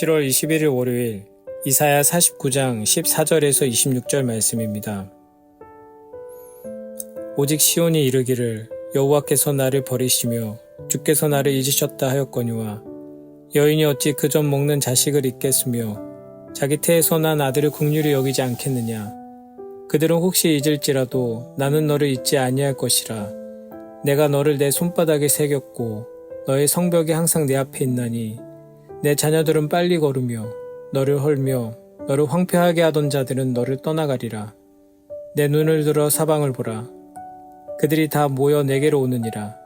7월 21일 월요일 이사야 49장 14절에서 26절 말씀입니다. 오직 시온이 이르기를 여호와께서 나를 버리시며 주께서 나를 잊으셨다 하였거니와 여인이 어찌 그 전 먹는 자식을 잊겠으며 자기 태에서 난 아들을 국률이 여기지 않겠느냐 그들은 혹시 잊을지라도 나는 너를 잊지 아니할 것이라 내가 너를 내 손바닥에 새겼고 너의 성벽이 항상 내 앞에 있나니 내 자녀들은 빨리 걸으며 너를 헐며 너를 황폐하게 하던 자들은 너를 떠나가리라. 내 눈을 들어 사방을 보라. 그들이 다 모여 내게로 오느니라.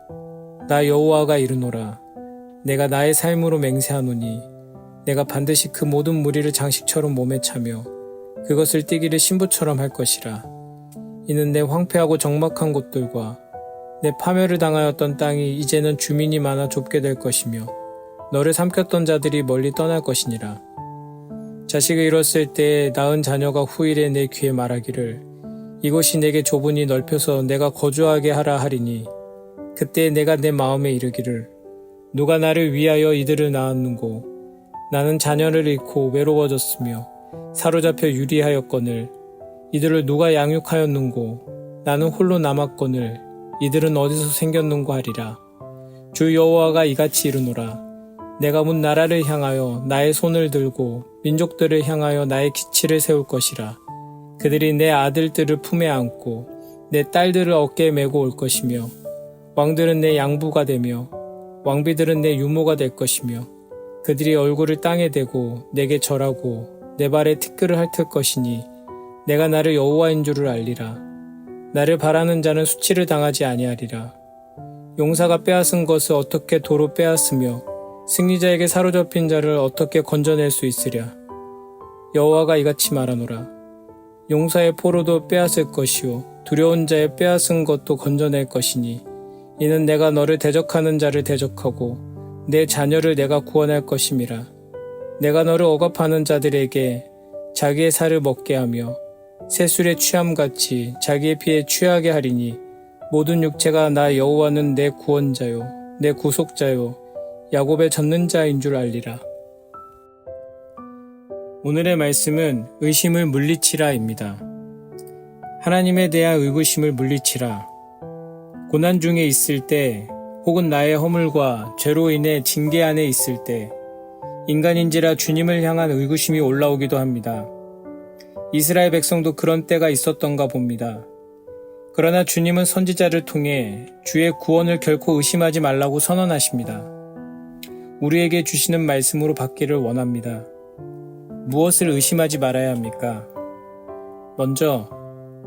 나 여호와가 이르노라. 내가 나의 삶으로 맹세하노니 내가 반드시 그 모든 무리를 장식처럼 몸에 차며 그것을 띠기를 신부처럼 할 것이라. 이는 내 황폐하고 적막한 곳들과 내 파멸을 당하였던 땅이 이제는 주민이 많아 좁게 될 것이며 너를 삼켰던 자들이 멀리 떠날 것이니라. 자식을 잃었을 때에 낳은 자녀가 후일에 내 귀에 말하기를 이곳이 내게 좁으니 넓혀서 내가 거주하게 하라 하리니 그때 내가 내 마음에 이르기를 누가 나를 위하여 이들을 낳았는고 나는 자녀를 잃고 외로워졌으며 사로잡혀 유리하였거늘 이들을 누가 양육하였는고 나는 홀로 남았거늘 이들은 어디서 생겼는고 하리라 주 여호와가 이같이 이르노라 내가 문 나라를 향하여 나의 손을 들고 민족들을 향하여 나의 기치를 세울 것이라. 그들이 내 아들들을 품에 안고 내 딸들을 어깨에 메고 올 것이며 왕들은 내 양부가 되며 왕비들은 내 유모가 될 것이며 그들이 얼굴을 땅에 대고 내게 절하고 내 발에 티끌을 핥을 것이니 내가 나를 여호와인 줄을 알리라. 나를 바라는 자는 수치를 당하지 아니하리라. 용사가 빼앗은 것을 어떻게 도로 빼앗으며 승리자에게 사로잡힌 자를 어떻게 건져낼 수 있으랴. 여호와가 이같이 말하노라. 용사의 포로도 빼앗을 것이요 두려운 자의 빼앗은 것도 건져낼 것이니 이는 내가 너를 대적하는 자를 대적하고 내 자녀를 내가 구원할 것임이라. 내가 너를 억압하는 자들에게 자기의 살을 먹게 하며 새술에 취함같이 자기의 피에 취하게 하리니 모든 육체가 나 여호와는 내 구원자요 내 구속자요 야곱의 젖는 자인 줄 알리라. 오늘의 말씀은 의심을 물리치라입니다. 하나님에 대한 의구심을 물리치라. 고난 중에 있을 때 혹은 나의 허물과 죄로 인해 징계 안에 있을 때 인간인지라 주님을 향한 의구심이 올라오기도 합니다. 이스라엘 백성도 그런 때가 있었던가 봅니다. 그러나 주님은 선지자를 통해 주의 구원을 결코 의심하지 말라고 선언하십니다. 우리에게 주시는 말씀으로 받기를 원합니다. 무엇을 의심하지 말아야 합니까? 먼저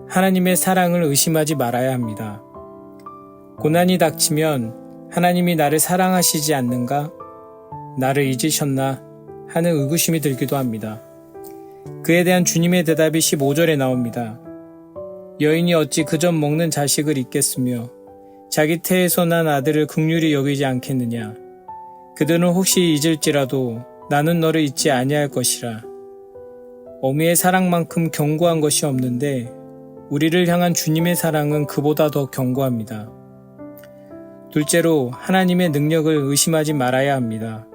하나님의 사랑을 의심하지 말아야 합니다. 고난이 닥치면 하나님이 나를 사랑하시지 않는가? 나를 잊으셨나? 하는 의구심이 들기도 합니다. 그에 대한 주님의 대답이 15절에 나옵니다. 여인이 어찌 그전 먹는 자식을 잊겠으며 자기 태에서 난 아들을 극률이 여기지 않겠느냐? 그들은 혹시 잊을지라도 나는 너를 잊지 아니할 것이라. 어미의 사랑만큼 견고한 것이 없는데 우리를 향한 주님의 사랑은 그보다 더 견고합니다. 둘째로 하나님의 능력을 의심하지 말아야 합니다.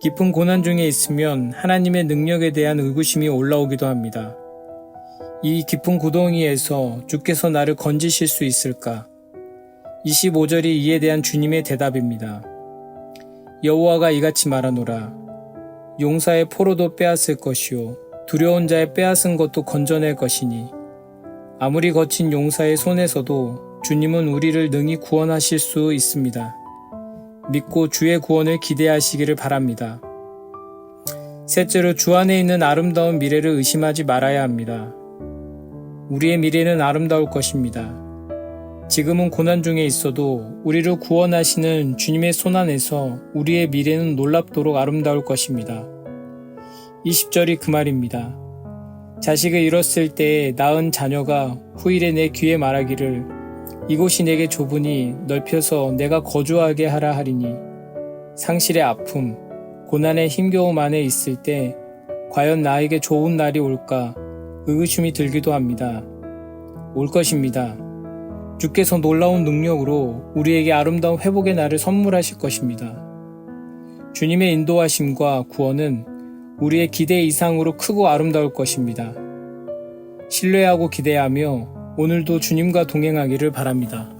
깊은 고난 중에 있으면 하나님의 능력에 대한 의구심이 올라오기도 합니다. 이 깊은 구덩이에서 주께서 나를 건지실 수 있을까? 25절이 이에 대한 주님의 대답입니다. 여호와가 이같이 말하노라. 용사의 포로도 빼앗을 것이요 두려운 자의 빼앗은 것도 건져낼 것이니 아무리 거친 용사의 손에서도 주님은 우리를 능히 구원하실 수 있습니다. 믿고 주의 구원을 기대하시기를 바랍니다. 셋째로 주 안에 있는 아름다운 미래를 의심하지 말아야 합니다. 우리의 미래는 아름다울 것입니다. 지금은 고난 중에 있어도 우리를 구원하시는 주님의 손 안에서 우리의 미래는 놀랍도록 아름다울 것입니다. 20절이 그 말입니다. 자식을 잃었을 때에 낳은 자녀가 후일에 내 귀에 말하기를 이곳이 내게 좁으니 넓혀서 내가 거주하게 하라 하리니 상실의 아픔, 고난의 힘겨움 안에 있을 때 과연 나에게 좋은 날이 올까 의구심이 들기도 합니다. 올 것입니다. 주께서 놀라운 능력으로 우리에게 아름다운 회복의 날을 선물하실 것입니다. 주님의 인도하심과 구원은 우리의 기대 이상으로 크고 아름다울 것입니다. 신뢰하고 기대하며 오늘도 주님과 동행하기를 바랍니다.